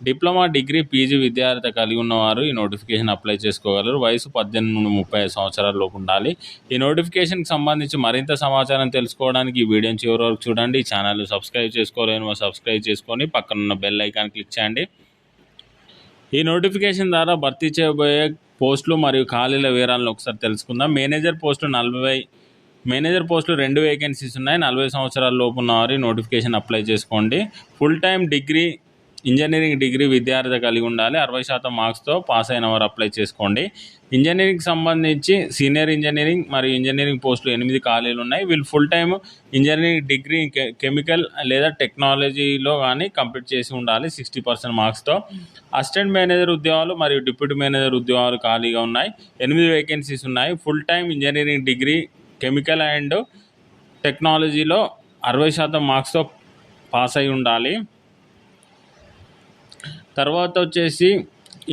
Diploma degree PG విద్యార్థి కలిగి ఉన్నవారు ఈ నోటిఫికేషన్ అప్లై చేసుకోగలరు. వయసు పద్దెనిమిది నుండి ముప్పై సంవత్సరాల లోపు ఉండాలి. ఈ నోటిఫికేషన్కి సంబంధించి మరింత సమాచారం తెలుసుకోవడానికి ఈ వీడియోని చివరి వరకు చూడండి. ఈ ఛానల్ సబ్స్క్రైబ్ చేసుకోలేని సబ్స్క్రైబ్ చేసుకొని పక్కనున్న బెల్ ఐకాన్ క్లిక్ చేయండి. ఈ నోటిఫికేషన్ ద్వారా భర్తీ చేయబోయే పోస్టులు మరియు ఖాళీల వివరాలను ఒకసారి తెలుసుకుందాం. మేనేజర్ పోస్టులు నలభై మేనేజర్ పోస్టులు రెండు వేకెన్సీస్ ఉన్నాయి. నలభై సంవత్సరాల లోపు ఉన్నవారు నోటిఫికేషన్ అప్లై చేసుకోండి. Full time degree engineering degree విద్యార్థి కలిగి ఉండాలి. అరవై శాతం మార్క్స్తో పాస్ అయిన వారు అప్లై చేసుకోండి. ఇంజనీరింగ్ సంబంధించి సీనియర్ ఇంజనీరింగ్ మరియు ఇంజనీరింగ్ పోస్టులు ఎనిమిది ఖాళీలు ఉన్నాయి. వీళ్ళు ఫుల్ టైమ్ ఇంజనీరింగ్ డిగ్రీ కె- కెమికల్ లేదా టెక్నాలజీలో కానీ కంప్లీట్ చేసి ఉండాలి. సిక్స్టీ పర్సెంట్ మార్క్స్తో. అసిస్టెంట్ మేనేజర్ ఉద్యోగాలు మరియు డిప్యూటీ మేనేజర్ ఉద్యోగాలు ఖాళీగా ఉన్నాయి. ఎనిమిది వేకెన్సీస్ ఉన్నాయి. Full time engineering degree chemical and టెక్నాలజీలో అరవై శాతం మార్క్స్తో పాస్ అయి ఉండాలి. తర్వాత వచ్చేసి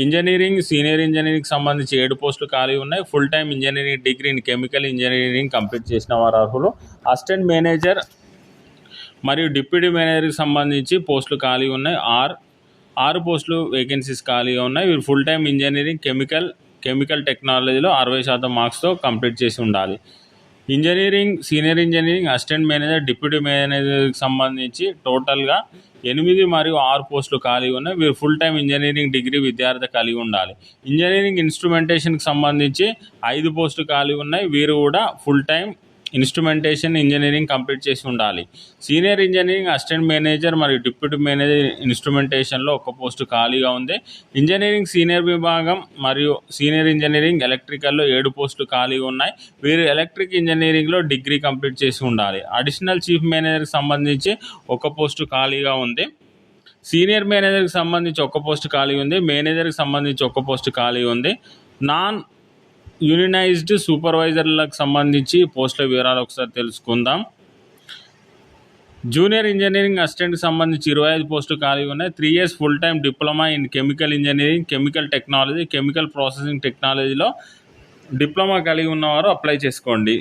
ఇంజనీరింగ్ సీనియర్ ఇంజనీరింగ్ సంబంధించి ఏడు పోస్టులు ఖాళీ ఉన్నాయి. Full time engineering degree in chemical engineering complete చేసిన వారు అర్హులు. అసిస్టెంట్ మేనేజర్ మరియు డిప్యూటీ మేనేజర్కి సంబంధించి పోస్టులు ఖాళీ ఉన్నాయి. ఆర్ ఆరు పోస్టులు వేకెన్సీస్ ఖాళీగా ఉన్నాయి. వీరు full time engineering chemical chemical టెక్నాలజీలో అరవై శాతం మార్క్స్తో కంప్లీట్ చేసి ఉండాలి. Engineering senior engineering assistant manager deputy మేనేజర్కి సంబంధించి టోటల్గా ఎనిమిది మరియు ఆరు పోస్టులు ఖాళీ ఉన్నాయి వీరు ఫుల్ టైం ఇంజనీరింగ్ డిగ్రీ విద్యార్థి కలిగి ఉండాలి. ఇంజనీరింగ్ ఇన్స్ట్రుమెంటేషన్కి సంబంధించి ఐదు పోస్టులు ఖాళీ ఉన్నాయి. వీరు కూడా full time instrumentation engineering complete చేసి ఉండాలి. సీనియర్ ఇంజనీరింగ్ అసిస్టెంట్ మేనేజర్ మరియు డిప్యూటీ మేనేజర్ ఇన్స్ట్రుమెంటేషన్లో ఒక పోస్టు ఖాళీగా ఉంది. ఇంజనీరింగ్ సీనియర్ విభాగం మరియు సీనియర్ ఇంజనీరింగ్ ఎలక్ట్రికల్లో ఏడు పోస్టులు ఖాళీగా ఉన్నాయి. వీరు ఎలక్ట్రిక్ ఇంజనీరింగ్లో డిగ్రీ కంప్లీట్ చేసి ఉండాలి. అడిషనల్ చీఫ్ మేనేజర్కి సంబంధించి ఒక పోస్టు ఖాళీగా ఉంది. సీనియర్ మేనేజర్కి సంబంధించి ఒక పోస్ట్ ఖాళీ ఉంది. మేనేజర్కి సంబంధించి ఒక పోస్ట్ ఖాళీ ఉంది. నాన్ యూనినైజ్డ్ సూపర్వైజర్లకు సంబంధించి పోస్టుల వివరాలు ఒకసారి తెలుసుకుందాం. జూనియర్ ఇంజనీరింగ్ అసిస్టెంట్కి సంబంధించి ఇరవై ఐదు పోస్టులు ఖాళీ ఉన్నాయి. Three years full time diploma in chemical engineering chemical technology chemical processing టెక్నాలజీలో డిప్లొమా కలిగి ఉన్నవారు అప్లై చేసుకోండి.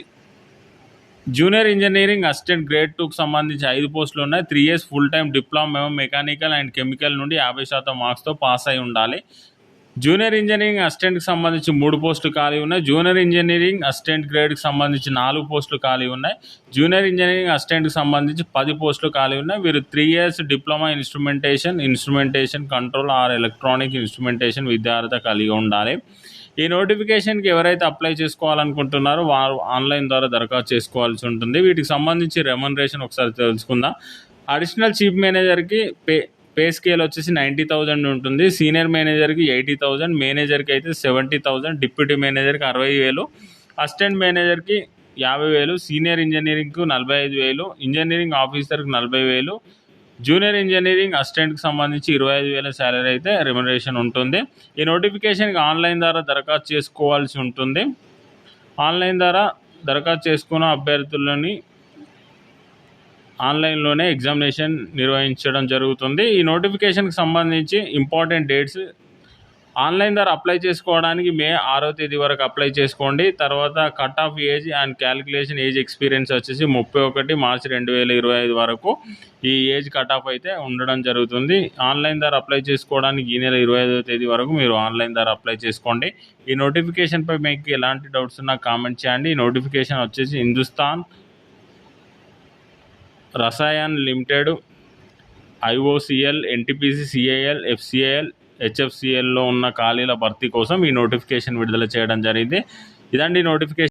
జూనియర్ ఇంజనీరింగ్ అసిస్టెంట్ గ్రేడ్ టూకి సంబంధించి ఐదు పోస్టులు ఉన్నాయి. Three years full time diploma mechanical and chemical నుండి యాభై శాతం మార్క్స్తో పాస్ అయి ఉండాలి. జూనియర్ ఇంజనీరింగ్ అసిస్టెంట్కి సంబంధించి మూడు పోస్టులు ఖాళీ ఉన్నాయి. జూనియర్ ఇంజనీరింగ్ అసిస్టెంట్ గ్రేడ్కి సంబంధించి నాలుగు పోస్టులు ఖాళీ ఉన్నాయి. జూనియర్ ఇంజనీరింగ్ అసిస్టెంట్కి సంబంధించి పది పోస్టులు ఖాళీ ఉన్నాయి. వీరు three years diploma instrumentation instrumentation control or electronic instrumentation విద్యార్థి కలిగి ఉండాలి. ఈ నోటిఫికేషన్కి ఎవరైతే అప్లై చేసుకోవాలనుకుంటున్నారో వారు ఆన్లైన్ ద్వారా దరఖాస్తు చేసుకోవాల్సి ఉంటుంది. వీటికి సంబంధించి రెమ్యునరేషన్ ఒకసారి తెలుసుకుందాం. అడిషనల్ చీఫ్ మేనేజర్కి పే పే స్కేల్ వచ్చేసి నైంటీ థౌజండ్ ఉంటుంది. సీనియర్ మేనేజర్కి ఎయిటీ థౌజండ్ మేనేజర్కి అయితే సెవెంటీ థౌజండ్ డిప్యూటీ మేనేజర్కి అరవై వేలు అసిస్టెంట్ మేనేజర్కి యాభై వేలు సీనియర్ ఇంజనీరింగ్కు నలభై ఐదు వేలు ఇంజనీరింగ్ ఆఫీసర్కి నలభై వేలు జూనియర్ ఇంజనీరింగ్ అసిస్టెంట్కి సంబంధించి ఇరవై ఐదు వేల శాలరీ అయితే రెమ్యునరేషన్ ఉంటుంది. ఈ నోటిఫికేషన్కి ఆన్లైన్ ద్వారా దరఖాస్తు చేసుకోవాల్సి ఉంటుంది. ఆన్లైన్ ద్వారా దరఖాస్తు చేసుకున్న అభ్యర్థులని ఆన్లైన్లోనే ఎగ్జామినేషన్ నిర్వహించడం జరుగుతుంది. ఈ నోటిఫికేషన్కి సంబంధించి ఇంపార్టెంట్ డేట్స్ ఆన్లైన్ ద్వారా అప్లై చేసుకోవడానికి మే ఆరో తేదీ వరకు అప్లై చేసుకోండి. తర్వాత cut off age and calculation age experience వచ్చేసి ముప్పై ఒకటి మార్చి రెండు వేల ఇరవై ఐదు వరకు ఈ ఏజ్ కట్ ఆఫ్ అయితే ఉండడం జరుగుతుంది. ఆన్లైన్ ద్వారా అప్లై చేసుకోవడానికి ఈ నెల ఇరవై ఐదో తేదీ వరకు మీరు ఆన్లైన్ ద్వారా అప్లై చేసుకోండి. ఈ నోటిఫికేషన్పై మీకు ఎలాంటి డౌట్స్ ఉన్నా కామెంట్ చేయండి. ఈ నోటిఫికేషన్ వచ్చేసి Hindustan Rasayan limited IOCL NTPC CIL FCIL హెచ్ఎఫ్సిఎల్లో ఉన్న ఖాళీల భర్తీ కోసం ఈ నోటిఫికేషన్ విడుదల చేయడం జరిగింది. ఇదండి నోటిఫికేషన్.